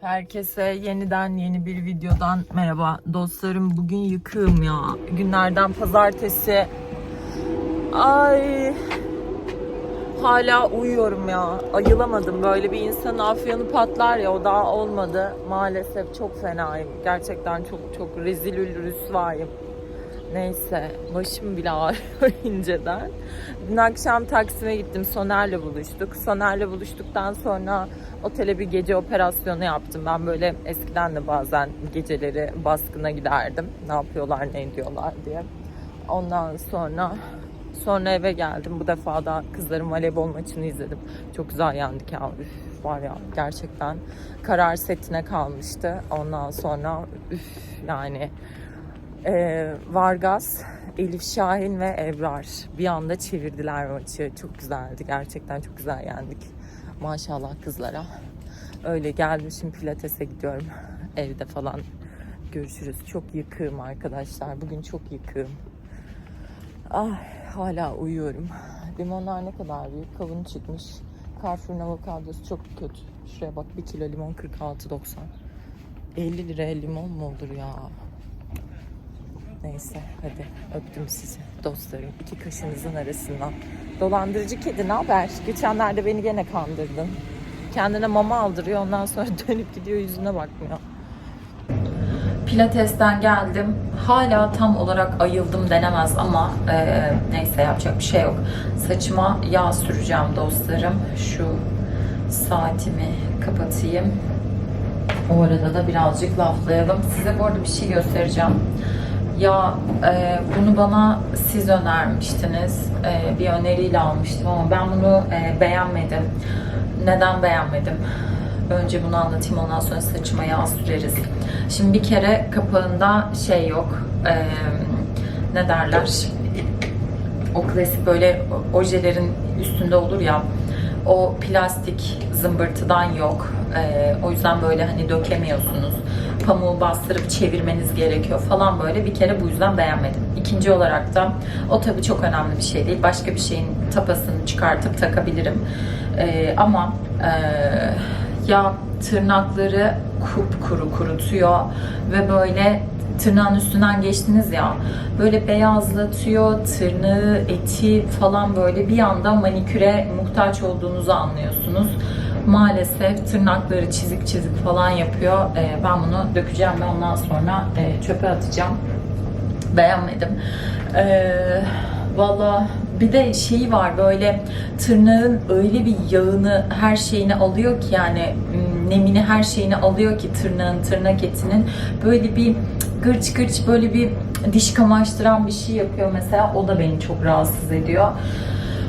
Herkese yeniden yeni bir videodan merhaba dostlarım. Bugün yıkığım ya. Günlerden pazartesi. Ay. Hala uyuyorum ya. Ayılamadım. Böyle bir insanın afyonu patlar ya o daha olmadı. Maalesef çok fenayım. Gerçekten çok çok rezilül rüsvayım. Neyse başım bile ağrıyor inceden. Dün akşam Taksim'e gittim. Soner'le buluştuk. Soner'le buluştuktan sonra otele bir gece operasyonu yaptım. Ben böyle eskiden de bazen geceleri baskına giderdim. Ne yapıyorlar ne ediyorlar diye. Ondan sonra sonra eve geldim. Bu defa da kızların voleybol maçını izledim. Çok güzel yendik ya. Üf, var ya gerçekten karar setine kalmıştı. Ondan sonra üf yani ee, Vargas, Elif Şahin ve Ebrar bir anda çevirdiler maçı. Çok güzeldi. Gerçekten çok güzel yendik. Maşallah kızlara. Öyle geldim şimdi pilatese gidiyorum. Evde falan görüşürüz. Çok yıkığım arkadaşlar. Bugün çok yıkığım. Ay hala uyuyorum. Limonlar ne kadar büyük. Kavun çıkmış. Carrefour'un avokadosu çok kötü. Şuraya bak 1 kilo limon 46.90. 50 liraya limon mu olur ya? Neyse hadi öptüm sizi dostlarım iki kaşınızın arasından. Dolandırıcı kedi ne haber? Geçenlerde beni gene kandırdın. Kendine mama aldırıyor ondan sonra dönüp gidiyor yüzüne bakmıyor. Pilatesten geldim. Hala tam olarak ayıldım denemez ama e, neyse yapacak bir şey yok. Saçıma yağ süreceğim dostlarım. Şu saatimi kapatayım. O arada da birazcık laflayalım. Size bu arada bir şey göstereceğim. Ya e, bunu bana siz önermiştiniz. E, bir öneriyle almıştım ama ben bunu e, beğenmedim. Neden beğenmedim? Önce bunu anlatayım ondan sonra saçıma yağ süreriz. Şimdi bir kere kapağında şey yok. E, ne derler? O klasik böyle ojelerin üstünde olur ya. O plastik zımbırtıdan yok. Ee, o yüzden böyle hani dökemiyorsunuz. Pamuğu bastırıp çevirmeniz gerekiyor falan böyle. Bir kere bu yüzden beğenmedim. İkinci olarak da o tabii çok önemli bir şey değil. Başka bir şeyin tapasını çıkartıp takabilirim. Ee, ama e, ya tırnakları kupkuru kurutuyor ve böyle tırnağın üstünden geçtiniz ya böyle beyazlatıyor tırnağı eti falan böyle bir anda maniküre muhtaç olduğunuzu anlıyorsunuz maalesef tırnakları çizik çizik falan yapıyor. Ee, ben bunu dökeceğim ve ondan sonra e, çöpe atacağım. Beğenmedim. Ee, valla bir de şeyi var böyle tırnağın öyle bir yağını her şeyini alıyor ki yani nemini her şeyini alıyor ki tırnağın tırnak etinin. Böyle bir gırç gırç böyle bir diş kamaştıran bir şey yapıyor mesela. O da beni çok rahatsız ediyor.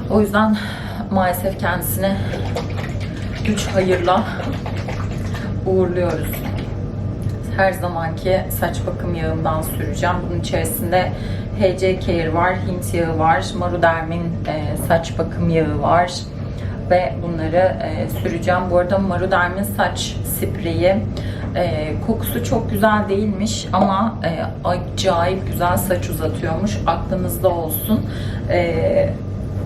O yüzden maalesef kendisine güç hayırla uğurluyoruz. Her zamanki saç bakım yağından süreceğim. Bunun içerisinde HC Care var, Hint yağı var, Maruderm'in e, saç bakım yağı var ve bunları e, süreceğim. Bu arada Maruderm'in saç spreyi e, kokusu çok güzel değilmiş ama e, acayip güzel saç uzatıyormuş. Aklınızda olsun.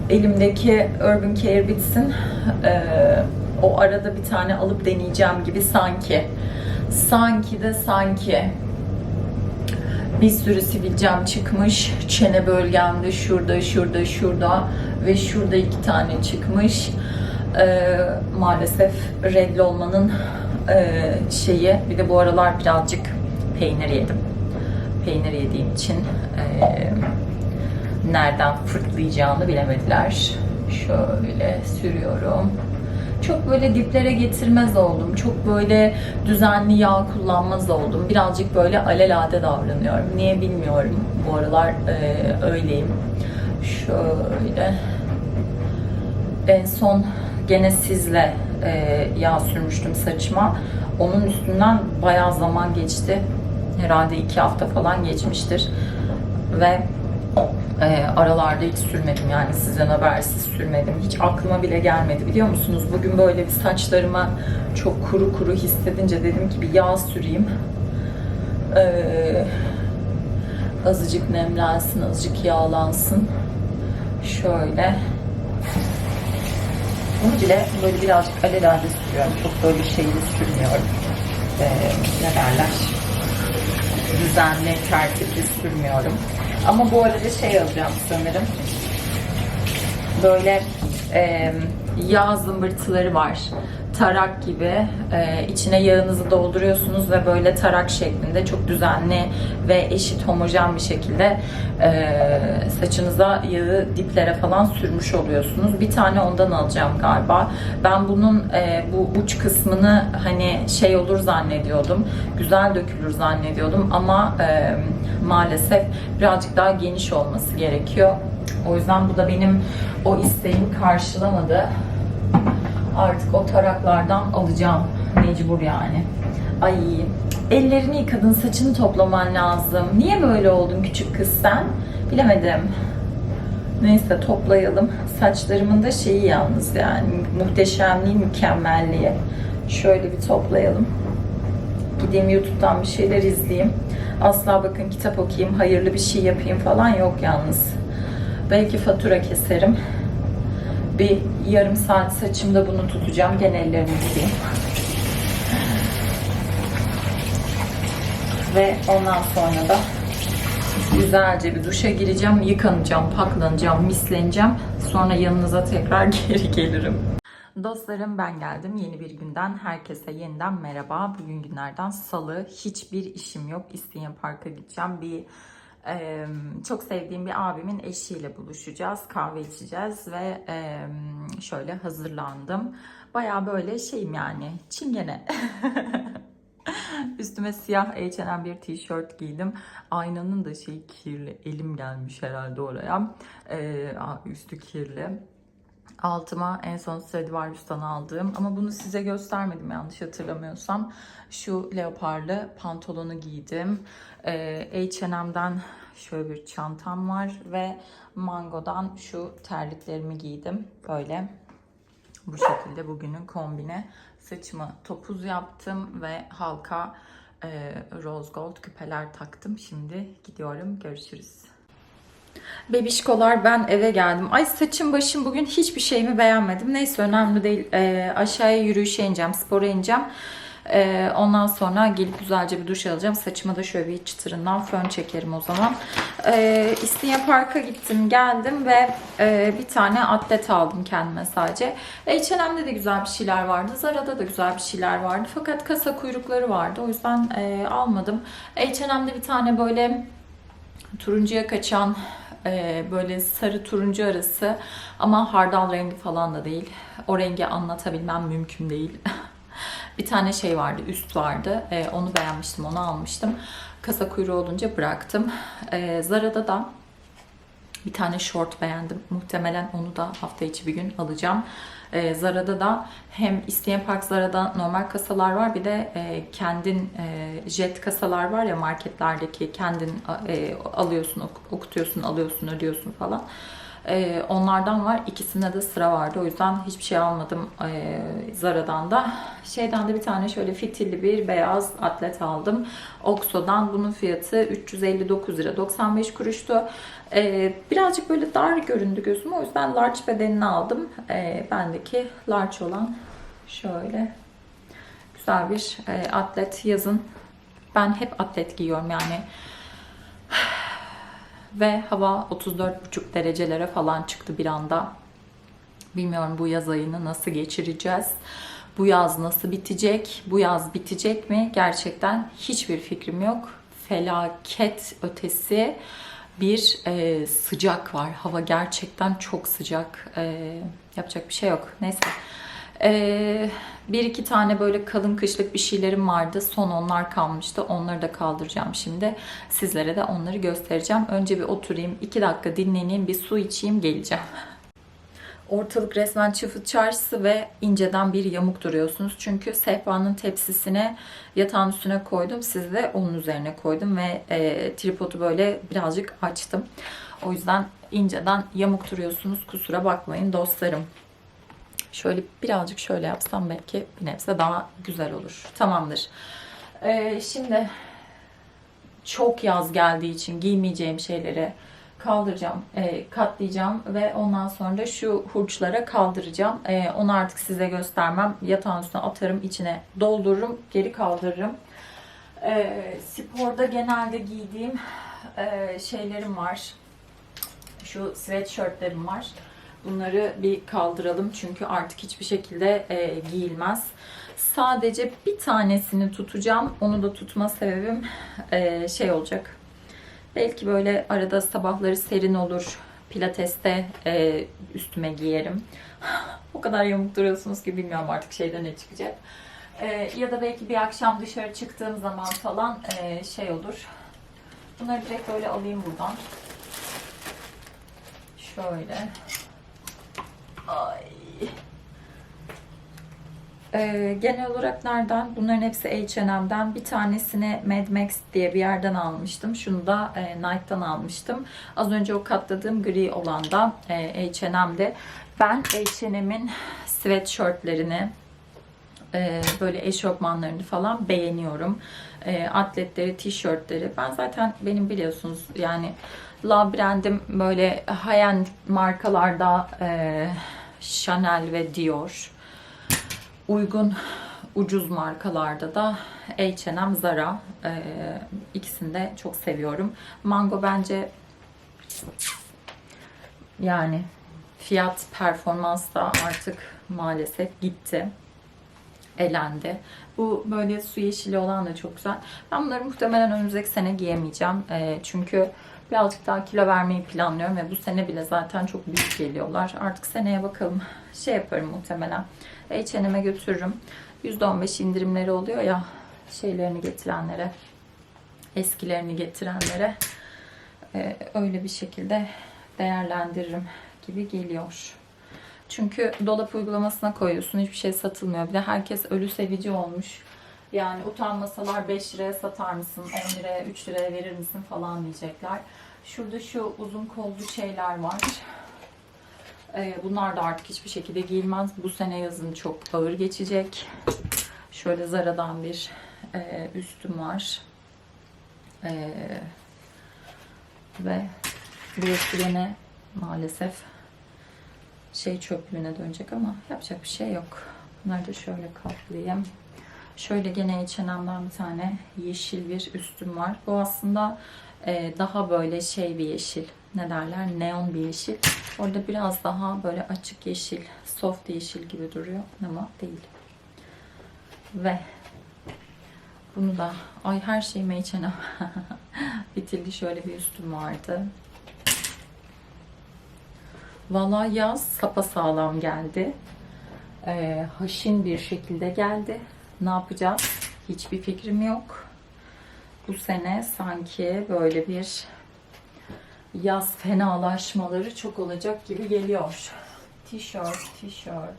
Elimdeki Urban Care bitsin. E, o arada bir tane alıp deneyeceğim gibi sanki. Sanki de sanki. Bir sürü sivilcem çıkmış. Çene bölgemde şurada, şurada, şurada ve şurada iki tane çıkmış. Ee, maalesef regl olmanın e, şeyi. Bir de bu aralar birazcık peynir yedim. Peynir yediğim için e, nereden fırtlayacağını bilemediler. Şöyle sürüyorum. Çok böyle diplere getirmez oldum. Çok böyle düzenli yağ kullanmaz oldum. Birazcık böyle alelade davranıyorum. Niye bilmiyorum. Bu aralar e, öyleyim. Şöyle. En son gene sizle e, yağ sürmüştüm saçıma. Onun üstünden bayağı zaman geçti. Herhalde iki hafta falan geçmiştir. Ve e, aralarda hiç sürmedim yani sizden habersiz sürmedim. Hiç aklıma bile gelmedi biliyor musunuz? Bugün böyle bir saçlarıma çok kuru kuru hissedince dedim ki bir yağ süreyim. Ee, azıcık nemlensin, azıcık yağlansın. Şöyle. Bunu bile böyle birazcık alelade sürüyorum. Çok böyle şeyli sürmüyorum. e, ne derler düzenli, tertipli sürmüyorum. Ama bu arada şey alacağım sanırım. Böyle e, yağ zımbırtıları var. Tarak gibi. E, içine yağınızı dolduruyorsunuz ve böyle tarak şeklinde çok düzenli ve eşit homojen bir şekilde e, saçınıza yağı diplere falan sürmüş oluyorsunuz. Bir tane ondan alacağım galiba. Ben bunun e, bu uç kısmını hani şey olur zannediyordum. Güzel dökülür zannediyordum ama e, maalesef birazcık daha geniş olması gerekiyor. O yüzden bu da benim o isteğimi karşılamadı. Artık o taraklardan alacağım. Mecbur yani. Ay ellerini yıkadın, saçını toplaman lazım. Niye böyle oldun küçük kız sen? Bilemedim. Neyse toplayalım. Saçlarımın da şeyi yalnız yani muhteşemliği, mükemmelliği. Şöyle bir toplayalım. Gideyim YouTube'dan bir şeyler izleyeyim. Asla bakın kitap okuyayım, hayırlı bir şey yapayım falan yok yalnız. Belki fatura keserim. Bir yarım saat saçımda bunu tutacağım. Gene ellerimi. Ve ondan sonra da güzelce bir duşa gireceğim, yıkanacağım, paklanacağım, misleneceğim. Sonra yanınıza tekrar geri gelirim. Dostlarım ben geldim. Yeni bir günden herkese yeniden merhaba. Bugün günlerden salı. Hiçbir işim yok. İsteyen Park'a gideceğim. Bir e, çok sevdiğim bir abimin eşiyle buluşacağız. Kahve içeceğiz ve e, şöyle hazırlandım. Baya böyle şeyim yani çingene. Üstüme siyah H&M bir tişört giydim. Aynanın da şey kirli. Elim gelmiş herhalde oraya. Ee, üstü kirli. Altıma en son Stradivarius'tan aldığım ama bunu size göstermedim yanlış hatırlamıyorsam. Şu leoparlı pantolonu giydim. Ee, H&M'den şöyle bir çantam var ve Mango'dan şu terliklerimi giydim. Böyle bu şekilde bugünün kombine. Saçımı topuz yaptım ve halka e, rose gold küpeler taktım. Şimdi gidiyorum. Görüşürüz. Bebişkolar ben eve geldim. Ay saçım başım bugün hiçbir şeyimi beğenmedim. Neyse önemli değil. E, aşağıya yürüyüşe ineceğim. Spora ineceğim. E, ondan sonra gelip güzelce bir duş alacağım. Saçıma da şöyle bir çıtırından fön çekerim o zaman. E, İstinye Park'a gittim geldim ve e, bir tane atlet aldım kendime sadece. H&M'de de güzel bir şeyler vardı. Zara'da da güzel bir şeyler vardı. Fakat kasa kuyrukları vardı. O yüzden e, almadım. H&M'de bir tane böyle turuncuya kaçan e, böyle sarı turuncu arası ama hardal rengi falan da değil. O rengi anlatabilmem mümkün değil. bir tane şey vardı, üst vardı. E, onu beğenmiştim, onu almıştım. Kasa kuyruğu olunca bıraktım. E, Zara'da da bir tane short beğendim. Muhtemelen onu da hafta içi bir gün alacağım. Ee, Zara'da da hem isteyen Park Zara'da normal kasalar var bir de e, kendin e, jet kasalar var ya marketlerdeki kendin e, alıyorsun, ok- okutuyorsun, alıyorsun, ödüyorsun falan. E, onlardan var. İkisinde de sıra vardı. O yüzden hiçbir şey almadım e, Zara'dan da. Şeyden de bir tane şöyle fitilli bir beyaz atlet aldım. Oxo'dan bunun fiyatı 359 lira 95 kuruştu. E, birazcık böyle dar göründü gözüme. O yüzden large bedenini aldım. E, bendeki large olan şöyle güzel bir e, atlet yazın. Ben hep atlet giyiyorum yani ve hava 34,5 derecelere falan çıktı bir anda. Bilmiyorum bu yaz ayını nasıl geçireceğiz. Bu yaz nasıl bitecek? Bu yaz bitecek mi? Gerçekten hiçbir fikrim yok. Felaket ötesi bir e, sıcak var. Hava gerçekten çok sıcak. E, yapacak bir şey yok. Neyse. Ee, bir iki tane böyle kalın kışlık bir şeylerim vardı. Son onlar kalmıştı. Onları da kaldıracağım şimdi. Sizlere de onları göstereceğim. Önce bir oturayım. iki dakika dinleneyim. Bir su içeyim. Geleceğim. Ortalık resmen çıfıt çarşısı ve inceden bir yamuk duruyorsunuz. Çünkü sehpanın tepsisine yatağın üstüne koydum. Siz de onun üzerine koydum ve e, tripodu böyle birazcık açtım. O yüzden inceden yamuk duruyorsunuz. Kusura bakmayın dostlarım. Şöyle birazcık şöyle yapsam belki bir nebze daha güzel olur. Tamamdır. Ee, şimdi çok yaz geldiği için giymeyeceğim şeyleri kaldıracağım, e, katlayacağım ve ondan sonra da şu hurçlara kaldıracağım. E, onu artık size göstermem. Yatağın üstüne atarım, içine doldururum, geri kaldırırım. E, sporda genelde giydiğim e, şeylerim var. Şu sweatshirtlerim var. Bunları bir kaldıralım çünkü artık hiçbir şekilde e, giyilmez. Sadece bir tanesini tutacağım. Onu da tutma sebebim e, şey olacak. Belki böyle arada sabahları serin olur. Pilateste e, üstüme giyerim. o kadar yamuk duruyorsunuz ki bilmiyorum artık şeyden ne çıkacak. E, ya da belki bir akşam dışarı çıktığım zaman falan e, şey olur. Bunları direkt böyle alayım buradan. Şöyle. Ay. Ee, genel olarak nereden? Bunların hepsi H&M'den. Bir tanesini Mad Max diye bir yerden almıştım. Şunu da e, Nike'dan almıştım. Az önce o katladığım gri olan da e, H&M'de. Ben H&M'in sweatshirtlerini, e, böyle eşofmanlarını falan beğeniyorum. E, atletleri, tişörtleri. Ben zaten benim biliyorsunuz yani labrendim böyle high-end markalarda e, Chanel ve Dior. Uygun ucuz markalarda da H&M, Zara e, ikisini de çok seviyorum. Mango bence yani fiyat performans da artık maalesef gitti. Elendi. Bu böyle su yeşili olan da çok güzel. Ben bunları muhtemelen önümüzdeki sene giyemeyeceğim. E, çünkü birazcık daha kilo vermeyi planlıyorum ve bu sene bile zaten çok büyük geliyorlar. Artık seneye bakalım. Şey yaparım muhtemelen. H&M'e götürürüm. %15 indirimleri oluyor ya şeylerini getirenlere, eskilerini getirenlere e, öyle bir şekilde değerlendiririm gibi geliyor. Çünkü dolap uygulamasına koyuyorsun hiçbir şey satılmıyor. Bir de herkes ölü sevici olmuş. Yani utanmasalar 5 liraya satar mısın, 10 liraya, 3 liraya verir misin falan diyecekler. Şurada şu uzun kollu şeyler var. Ee, bunlar da artık hiçbir şekilde giyilmez. Bu sene yazın çok ağır geçecek. Şöyle Zara'dan bir e, üstüm var. Ee, ve burası yine maalesef şey çöplüğüne dönecek ama yapacak bir şey yok. Bunları da şöyle kaplayayım. Şöyle gene H&M'den bir tane yeşil bir üstüm var. Bu aslında e, daha böyle şey bir yeşil. Ne derler? Neon bir yeşil. Orada biraz daha böyle açık yeşil, soft yeşil gibi duruyor ama değil. Ve bunu da ay her şeyime H&M bitirdi. Şöyle bir üstüm vardı. Valla yaz sapasağlam geldi. Ee, haşin bir şekilde geldi. Ne yapacağız? Hiçbir fikrim yok. Bu sene sanki böyle bir yaz fenalaşmaları çok olacak gibi geliyor. Tişört, tişört,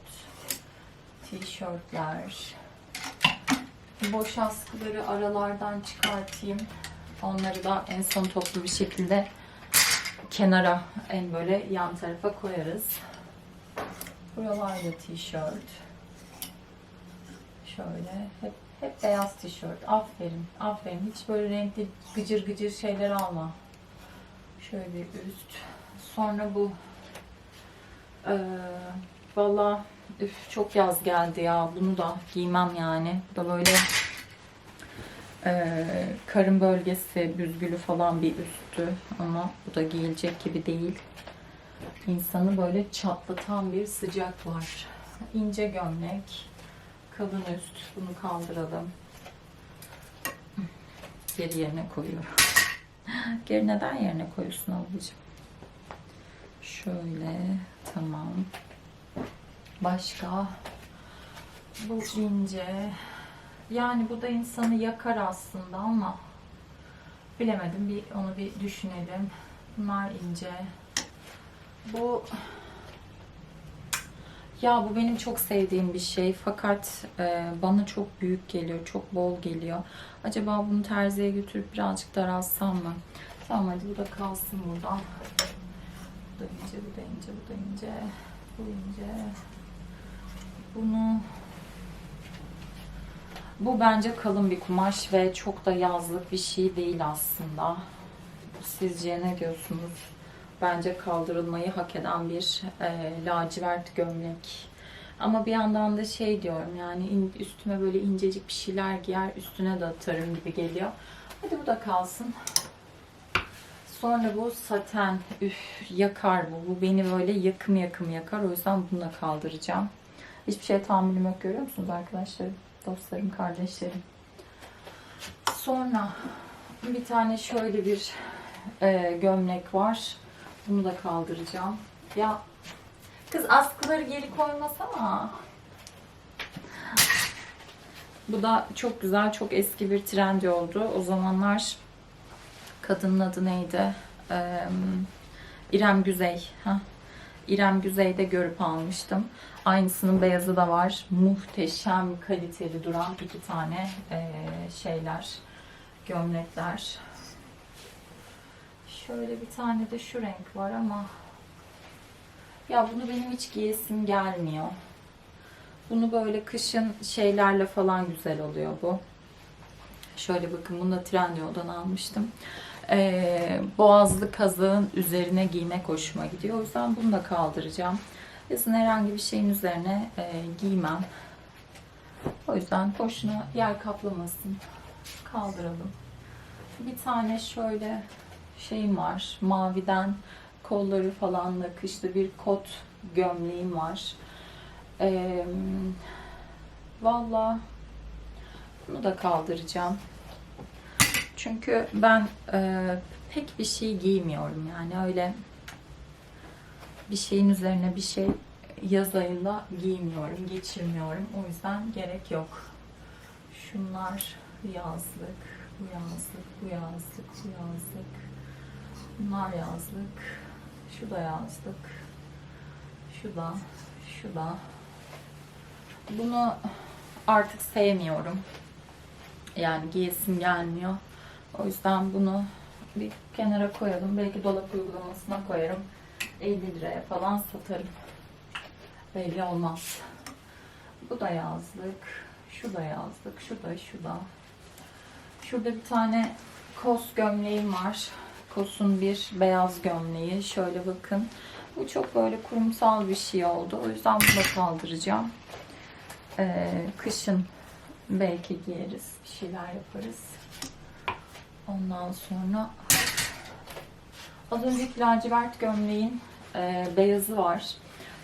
tişörtler. Boş askıları aralardan çıkartayım. Onları da en son toplu bir şekilde kenara en böyle yan tarafa koyarız. Buralarda tişört. Şöyle hep hep beyaz tişört. Aferin. Aferin. Hiç böyle renkli gıcır gıcır şeyler alma. Şöyle üst. Sonra bu ee, valla çok yaz geldi ya. Bunu da giymem yani. Bu da böyle ee, karın bölgesi büzgülü falan bir üstü ama bu da giyilecek gibi değil. İnsanı böyle çatlatan bir sıcak var. İnce gömlek, kalın üst. Bunu kaldıralım. Geri yerine koyuyorum. Geri neden yerine koyuyorsun ablacığım? Şöyle tamam. Başka bu ince. Yani bu da insanı yakar aslında ama bilemedim. Bir onu bir düşünelim. Bunlar ince. Bu ya bu benim çok sevdiğim bir şey fakat e, bana çok büyük geliyor, çok bol geliyor. Acaba bunu terziye götürüp birazcık daraltsam mı? Tamam hadi bu da kalsın burada. Bu da ince, bu da ince, bu da ince. Bu ince. Bunu bu bence kalın bir kumaş ve çok da yazlık bir şey değil aslında. Sizce ne diyorsunuz? Bence kaldırılmayı hak eden bir e, lacivert gömlek. Ama bir yandan da şey diyorum yani üstüme böyle incecik bir şeyler giyer üstüne de atarım gibi geliyor. Hadi bu da kalsın. Sonra bu saten, üf yakar bu. Bu beni böyle yakım yakım yakar. O yüzden bunu da kaldıracağım. Hiçbir şeye tahammülüm yok görüyor musunuz arkadaşlarım, dostlarım, kardeşlerim. Sonra bir tane şöyle bir e, gömlek var. Bunu da kaldıracağım. Ya kız askıları geri koymasana. Bu da çok güzel, çok eski bir trend oldu. O zamanlar kadının adı neydi? Ee, İrem Güzey. Heh. İrem Güzey'de görüp almıştım. Aynısının beyazı da var. Muhteşem kaliteli duran iki tane ee, şeyler, gömlekler. Şöyle bir tane de şu renk var ama ya bunu benim hiç giyesim gelmiyor. Bunu böyle kışın şeylerle falan güzel oluyor bu. Şöyle bakın bunu da Trendyol'dan almıştım. Ee, boğazlı kazağın üzerine giymek hoşuma gidiyor. O yüzden bunu da kaldıracağım. Yazın herhangi bir şeyin üzerine e, giymem. O yüzden boşuna yer kaplamasın. Kaldıralım. Bir tane şöyle şeyim var. Maviden kolları falan nakışlı bir kot gömleğim var. Ee, Valla bunu da kaldıracağım. Çünkü ben e, pek bir şey giymiyorum yani öyle bir şeyin üzerine bir şey yaz ayında giymiyorum, geçirmiyorum. O yüzden gerek yok. Şunlar yazlık, bu yazlık, bu yazlık, bu yazlık. Bunlar yazlık. Şu da yazlık. Şu da, şu da. Bunu artık sevmiyorum. Yani giyesim gelmiyor. O yüzden bunu bir kenara koyalım. Belki dolap uygulamasına koyarım. 50 liraya falan satarım. Belli olmaz. Bu da yazlık. Şu da yazlık. Şu da şu da. Şurada bir tane kos gömleğim var. Kos'un bir beyaz gömleği. Şöyle bakın. Bu çok böyle kurumsal bir şey oldu. O yüzden bunu da kaldıracağım. Ee, kışın belki giyeriz. Bir şeyler yaparız. Ondan sonra az önceki lacivert gömleğin e, beyazı var.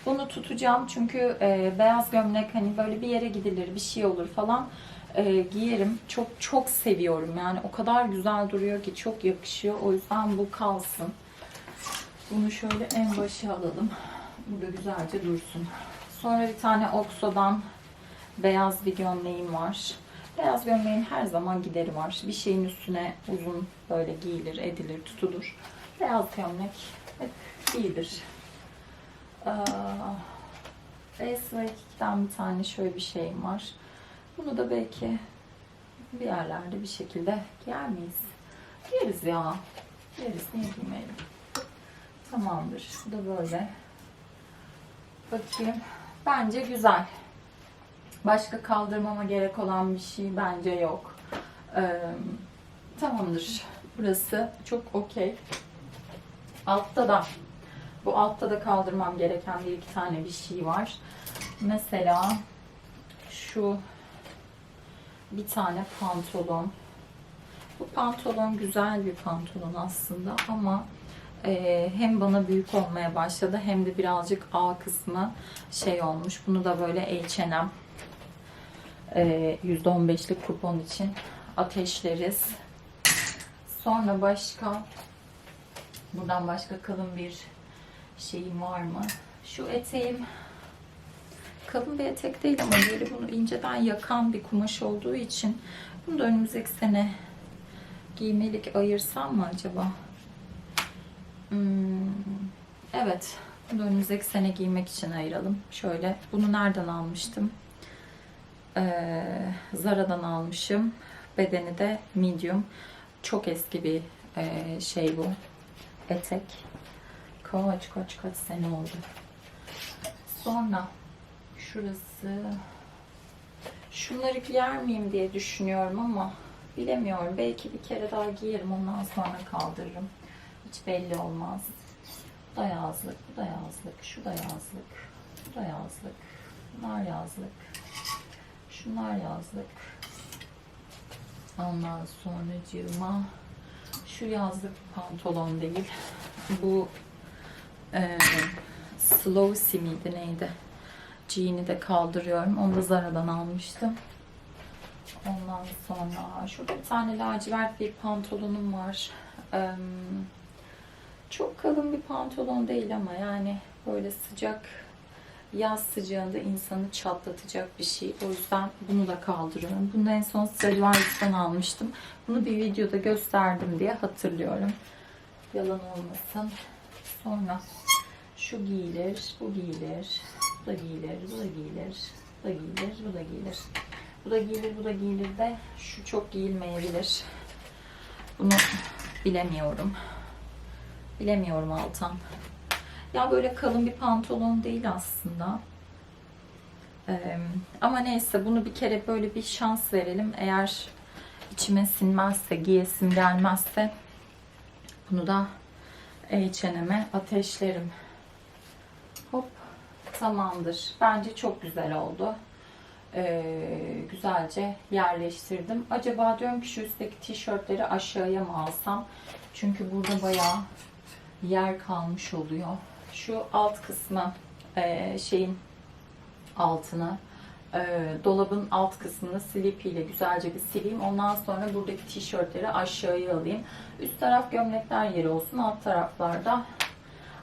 Bunu tutacağım çünkü e, beyaz gömlek hani böyle bir yere gidilir, bir şey olur falan e, giyerim. Çok çok seviyorum yani o kadar güzel duruyor ki çok yakışıyor. O yüzden bu kalsın. Bunu şöyle en başa alalım. Burada güzelce dursun. Sonra bir tane Oxo'dan beyaz bir gömleğim var. Beyaz gömleğin her zaman gideri var. Bir şeyin üstüne uzun böyle giyilir, edilir, tutulur. Beyaz gömlek hep giyilir. Esvekik'ten bir tane şöyle bir şeyim var. Bunu da belki bir yerlerde bir şekilde giyer miyiz? Giyeriz ya. Giyeriz, niye giymeyelim? Tamamdır. Bu da böyle. Bakayım. Bence güzel. Başka kaldırmama gerek olan bir şey bence yok. Ee, tamamdır. Burası çok okey. Altta da bu altta da kaldırmam gereken bir iki tane bir şey var. Mesela şu bir tane pantolon. Bu pantolon güzel bir pantolon aslında ama e, hem bana büyük olmaya başladı hem de birazcık A kısmı şey olmuş. Bunu da böyle H&M e, %15'lik kupon için ateşleriz. Sonra başka buradan başka kalın bir şeyim var mı? Şu eteğim kalın bir etek değil ama böyle bunu inceden yakan bir kumaş olduğu için bunu da önümüzdeki sene giymelik ayırsam mı acaba? Hmm, evet. Bunu da önümüzdeki sene giymek için ayıralım. Şöyle. Bunu nereden almıştım? Ee, Zara'dan almışım. Bedeni de medium. Çok eski bir e, şey bu. Etek. Kaç kaç kaç sene oldu. Sonra şurası şunları giyer miyim diye düşünüyorum ama bilemiyorum. Belki bir kere daha giyerim ondan sonra kaldırırım. Hiç belli olmaz. Bu da yazlık, bu da yazlık, şu da yazlık, bu da yazlık. Bunlar yazlık. Şunlar yazlık. Ondan sonra cığıma şu yazlık pantolon değil. Bu e, Slow miydi neydi? Jean'i de kaldırıyorum. Onu da Zara'dan almıştım. Ondan sonra şurada bir tane lacivert bir pantolonum var. Çok kalın bir pantolon değil ama yani böyle sıcak yaz sıcağında insanı çatlatacak bir şey. O yüzden bunu da kaldırıyorum. Bunu en son Stradivarius'tan almıştım. Bunu bir videoda gösterdim diye hatırlıyorum. Yalan olmasın. Sonra şu giyilir, bu giyilir, bu da giyilir, bu da giyilir, bu da giyilir, bu da giyilir. Bu da giyilir, bu da giyilir de şu çok giyilmeyebilir. Bunu bilemiyorum. Bilemiyorum Altan. Ya böyle kalın bir pantolon değil aslında. Ee, ama neyse bunu bir kere böyle bir şans verelim. Eğer içime sinmezse, giyesim gelmezse bunu da H&M'e ateşlerim. Tamamdır. Bence çok güzel oldu. Ee, güzelce yerleştirdim. Acaba diyorum ki şu üstteki tişörtleri aşağıya mı alsam? Çünkü burada bayağı yer kalmış oluyor. Şu alt kısmı e, şeyin altını e, dolabın alt kısmını slip ile güzelce bir sileyim. Ondan sonra buradaki tişörtleri aşağıya alayım. Üst taraf gömlekler yeri olsun. Alt taraflarda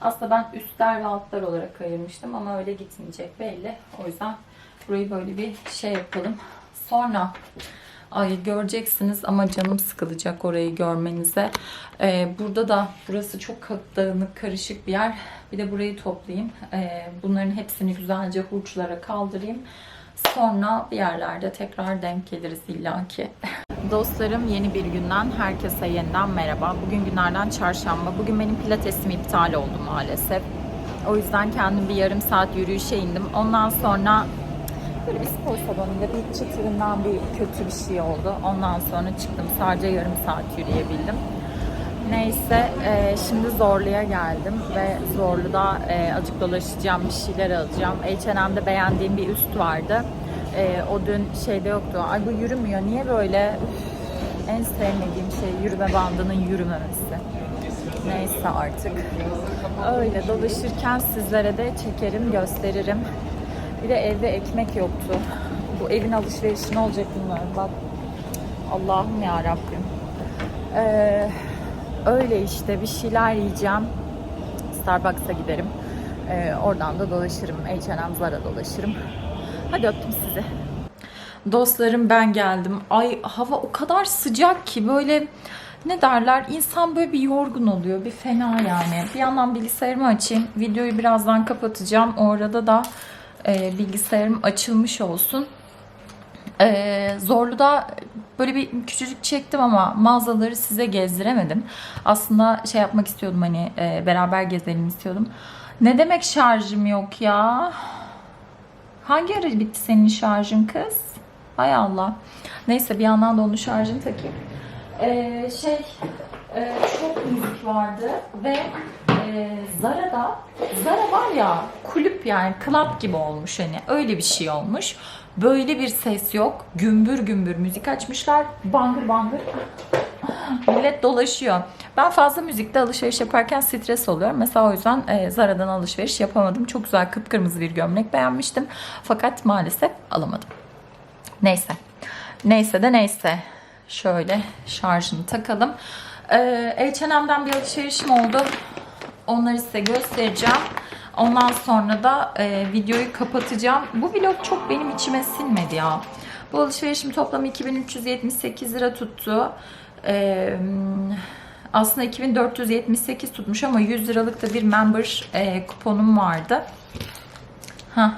aslında ben üstler ve altlar olarak ayırmıştım ama öyle gitmeyecek belli. O yüzden burayı böyle bir şey yapalım. Sonra Ay göreceksiniz ama canım sıkılacak orayı görmenize. Ee, burada da burası çok dağınık karışık bir yer. Bir de burayı toplayayım. Ee, bunların hepsini güzelce hurçlara kaldırayım. Sonra bir yerlerde tekrar denk geliriz illaki. Dostlarım yeni bir günden herkese yeniden merhaba. Bugün günlerden çarşamba. Bugün benim pilatesim iptal oldu maalesef. O yüzden kendim bir yarım saat yürüyüşe indim. Ondan sonra Böyle bir spor salonunda bir çıtırından bir kötü bir şey oldu. Ondan sonra çıktım. Sadece yarım saat yürüyebildim. Neyse e, şimdi Zorlu'ya geldim ve Zorlu'da e, azıcık dolaşacağım, bir şeyler alacağım. H&M'de beğendiğim bir üst vardı. E, o dün şeyde yoktu. Ay bu yürümüyor. Niye böyle? En sevmediğim şey yürüme bandının yürümemesi. Neyse artık. Öyle dolaşırken sizlere de çekerim, gösteririm. Bir de evde ekmek yoktu. Bu evin alışverişi ne olacak bilmiyorum. Bak Allah'ım ya Rabbim. Ee, öyle işte bir şeyler yiyeceğim. Starbucks'a giderim. Ee, oradan da dolaşırım. H&M Zara dolaşırım. Hadi öptüm sizi. Dostlarım ben geldim. Ay hava o kadar sıcak ki böyle ne derler insan böyle bir yorgun oluyor. Bir fena yani. Bir yandan bilgisayarımı açayım. Videoyu birazdan kapatacağım. Orada da e, bilgisayarım açılmış olsun. E, Zorlu'da böyle bir küçücük çektim ama mağazaları size gezdiremedim. Aslında şey yapmak istiyordum hani e, beraber gezelim istiyordum. Ne demek şarjım yok ya? Hangi ara bitti senin şarjın kız? Hay Allah. Neyse bir yandan da onun şarjını takayım. Ee, şey e, çok müzik vardı ve e, Zara'da Zara var ya kulüp yani club gibi olmuş hani öyle bir şey olmuş. Böyle bir ses yok. Gümbür gümbür müzik açmışlar. Bangır bangır. Millet dolaşıyor. Ben fazla müzikte alışveriş yaparken stres oluyorum. Mesela o yüzden e, Zara'dan alışveriş yapamadım. Çok güzel kıpkırmızı bir gömlek beğenmiştim. Fakat maalesef alamadım. Neyse. Neyse de neyse. Şöyle şarjını takalım. Ee, H&M'den bir alışverişim oldu. Onları size göstereceğim. Ondan sonra da e, videoyu kapatacağım. Bu vlog çok benim içime sinmedi ya. Bu alışverişim toplamı 2378 lira tuttu. Ee, aslında 2478 tutmuş ama 100 liralık da bir member e, kuponum vardı. Hah.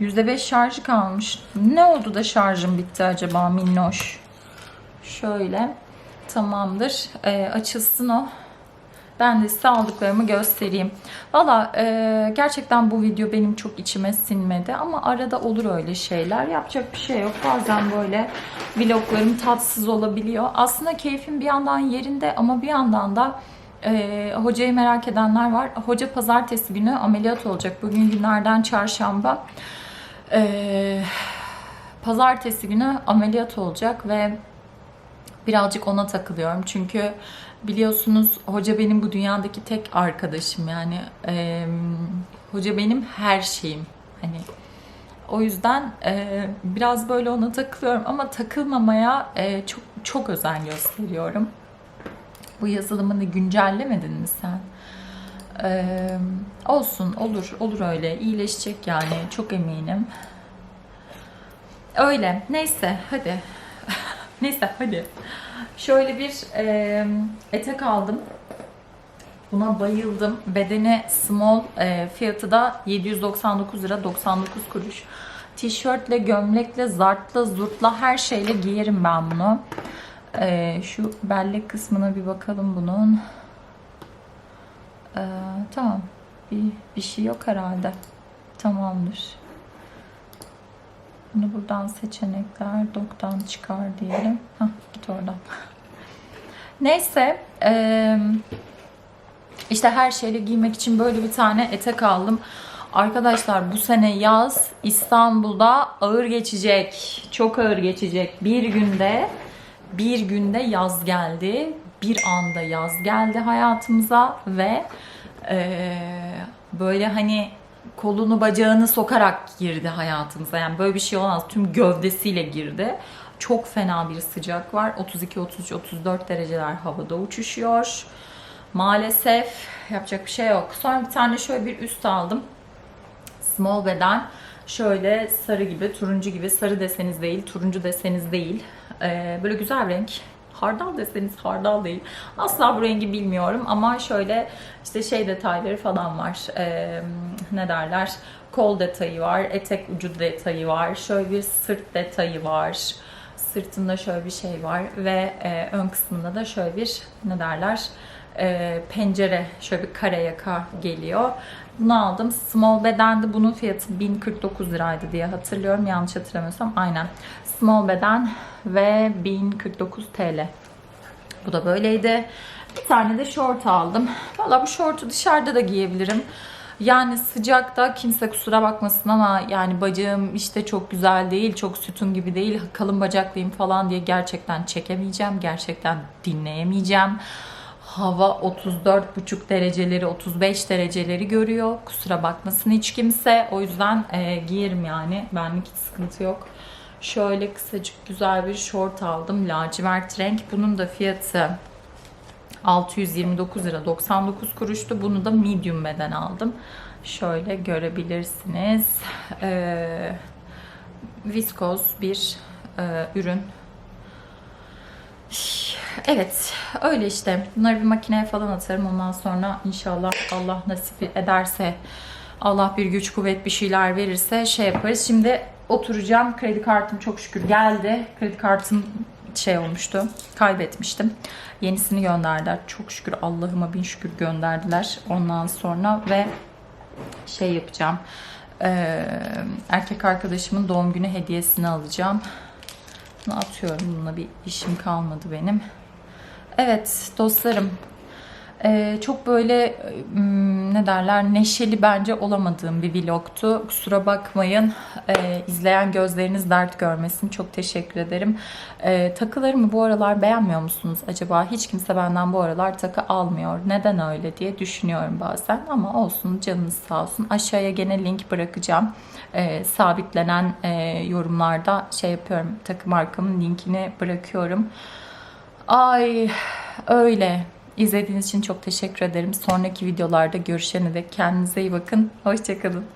%5 şarjı kalmış. Ne oldu da şarjım bitti acaba minnoş? Şöyle. Tamamdır. E, açılsın o. Ben de size aldıklarımı göstereyim. Valla e, gerçekten bu video benim çok içime sinmedi. Ama arada olur öyle şeyler. Yapacak bir şey yok. Bazen böyle vloglarım tatsız olabiliyor. Aslında keyfim bir yandan yerinde ama bir yandan da e, hocayı merak edenler var. Hoca pazartesi günü ameliyat olacak. Bugün günlerden çarşamba. E, pazartesi günü ameliyat olacak ve birazcık ona takılıyorum. Çünkü biliyorsunuz hoca benim bu dünyadaki tek arkadaşım. Yani e, hoca benim her şeyim. Hani o yüzden e, biraz böyle ona takılıyorum ama takılmamaya e, çok çok özen gösteriyorum. Bu yazılımını güncellemedin mi sen? E, olsun, olur, olur öyle. İyileşecek yani, çok eminim. Öyle. Neyse, hadi. Neyse, hadi. Şöyle bir e, etek aldım. Buna bayıldım. Bedeni small, e, fiyatı da 799 lira 99 kuruş. Tişörtle, gömlekle, zartla, zurtla her şeyle giyerim ben bunu. E, şu bellek kısmına bir bakalım bunun. E, tamam. Bir, bir şey yok herhalde. Tamamdır. Bunu buradan seçenekler, doktan çıkar diyelim. Hah, git oradan. Neyse. Eee işte her şeyle giymek için böyle bir tane etek aldım. Arkadaşlar bu sene yaz İstanbul'da ağır geçecek. Çok ağır geçecek. Bir günde bir günde yaz geldi. Bir anda yaz geldi hayatımıza ve eee, böyle hani kolunu bacağını sokarak girdi hayatımıza. Yani böyle bir şey olmaz. Tüm gövdesiyle girdi. Çok fena bir sıcak var. 32, 33, 34 dereceler havada uçuşuyor. Maalesef yapacak bir şey yok. Sonra bir tane şöyle bir üst aldım. Small beden. Şöyle sarı gibi, turuncu gibi. Sarı deseniz değil, turuncu deseniz değil. Ee, böyle güzel renk. Hardal deseniz hardal değil. Asla bu rengi bilmiyorum ama şöyle işte şey detayları falan var. Ee, ne derler? Kol detayı var, etek ucu detayı var. Şöyle bir sırt detayı var. Sırtında şöyle bir şey var ve e, ön kısmında da şöyle bir ne derler? e, pencere şöyle bir kare yaka geliyor. Bunu aldım. Small bedendi. Bunun fiyatı 1049 liraydı diye hatırlıyorum. Yanlış hatırlamıyorsam. Aynen. Small beden ve 1049 TL. Bu da böyleydi. Bir tane de şort aldım. Valla bu şortu dışarıda da giyebilirim. Yani sıcakta kimse kusura bakmasın ama yani bacağım işte çok güzel değil, çok sütun gibi değil, kalın bacaklıyım falan diye gerçekten çekemeyeceğim. Gerçekten dinleyemeyeceğim. Hava 34,5 dereceleri, 35 dereceleri görüyor. Kusura bakmasın hiç kimse. O yüzden e, giyerim yani. Benlik hiç sıkıntı yok. Şöyle kısacık güzel bir şort aldım. Lacivert renk. Bunun da fiyatı 629 lira 99 kuruştu. Bunu da medium beden aldım. Şöyle görebilirsiniz. Ee, viskoz bir e, ürün. Evet öyle işte. Bunları bir makineye falan atarım. Ondan sonra inşallah Allah nasip ederse Allah bir güç kuvvet bir şeyler verirse şey yaparız. Şimdi oturacağım. Kredi kartım çok şükür geldi. Kredi kartım şey olmuştu. Kaybetmiştim. Yenisini gönderdiler. Çok şükür Allah'ıma bin şükür gönderdiler. Ondan sonra ve şey yapacağım. Ee, erkek arkadaşımın doğum günü hediyesini alacağım. Bunu atıyorum. Bununla bir işim kalmadı benim. Evet dostlarım. Ee, çok böyle hmm, ne derler neşeli bence olamadığım bir vlogtu. Kusura bakmayın. Ee, izleyen gözleriniz dert görmesin. Çok teşekkür ederim. Ee, takılarımı bu aralar beğenmiyor musunuz acaba? Hiç kimse benden bu aralar takı almıyor. Neden öyle diye düşünüyorum bazen. Ama olsun canınız sağ olsun. Aşağıya gene link bırakacağım. Ee, sabitlenen e, yorumlarda şey yapıyorum. Takı markamın linkini bırakıyorum. Ay öyle. İzlediğiniz için çok teşekkür ederim. Sonraki videolarda görüşene dek kendinize iyi bakın. Hoşçakalın.